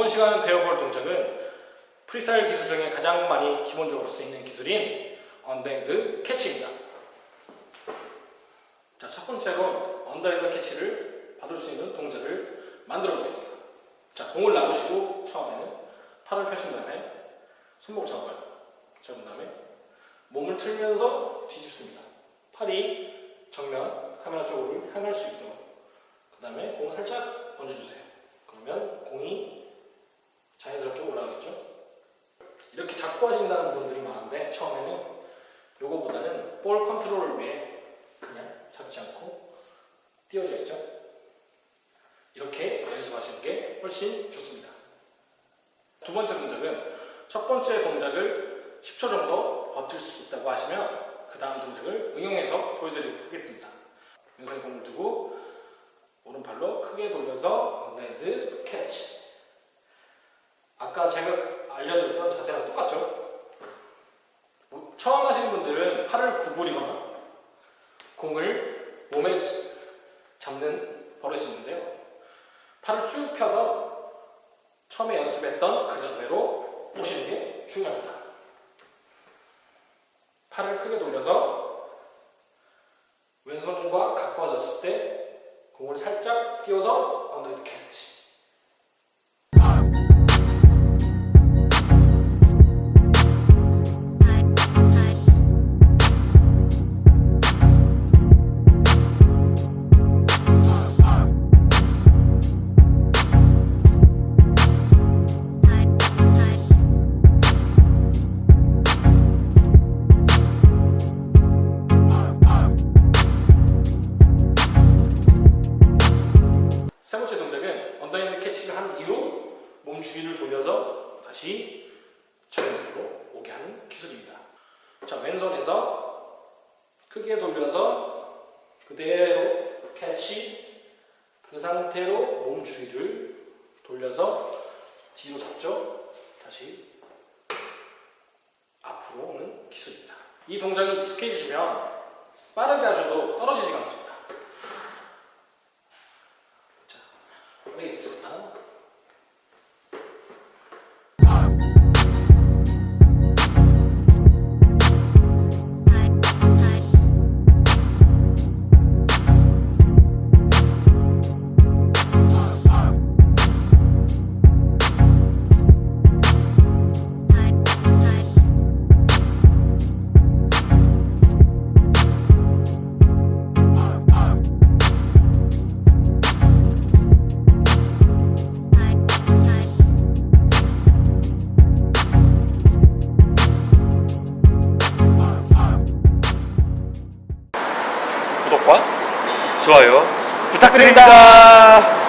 이번 시간 배워볼 동작은 프리스타일 기술 중에 가장 많이 기본적으로 쓰이는 기술인 언더핸드 캐치입니다. 자, 첫 번째로 언더핸드 캐치를 받을 수 있는 동작을 만들어 보겠습니다. 자, 공을 놔두시고 처음에는 팔을 펴신 다음에 손목을 잡아요. 잡은 다음에 몸을 틀면서 뒤집습니다. 팔이 정면 카메라 쪽으로 향할 수 있도록 그 다음에 공을 살짝 얹어주세요. 그러면 공이 자연스럽게 올라가겠죠? 이렇게 잡고 하신다는 분들이 많은데 처음에는 요거보다는 볼 컨트롤을 위해 그냥 잡지 않고 띄워져 있죠? 이렇게 연습하시는 게 훨씬 좋습니다. 두 번째 동작은 첫 번째 동작을 10초 정도 버틸 수 있다고 하시면 그 다음 동작을 응용해서 보여드리도록 하겠습니다. 왼손에 공을 두고 오른팔로 크게 돌려서 언더핸드 캐치. 아까 제가 알려드렸던 자세랑 똑같죠? 뭐, 처음 하시는 분들은 팔을 구부리거나 공을 몸에 잡는 버릇이 있는데요. 팔을 쭉 펴서 처음에 연습했던 그 자세로 오시는 게 중요합니다. 팔을 크게 돌려서 왼손과 가까워졌을 때 공을 살짝 띄워서 언더핸드 캐치. 몸 주위를 돌려서 다시 정면으로 오게 하는 기술입니다. 자, 왼손에서 크게 돌려서 그대로 캐치 그 상태로 몸 주위를 돌려서 뒤로 잡죠. 다시 앞으로 오는 기술입니다. 이 동작이 익숙해지시면 빠르게 하셔도 떨어지지가 않습니다. 우리 있습니 구독과 좋아요 부탁드립니다.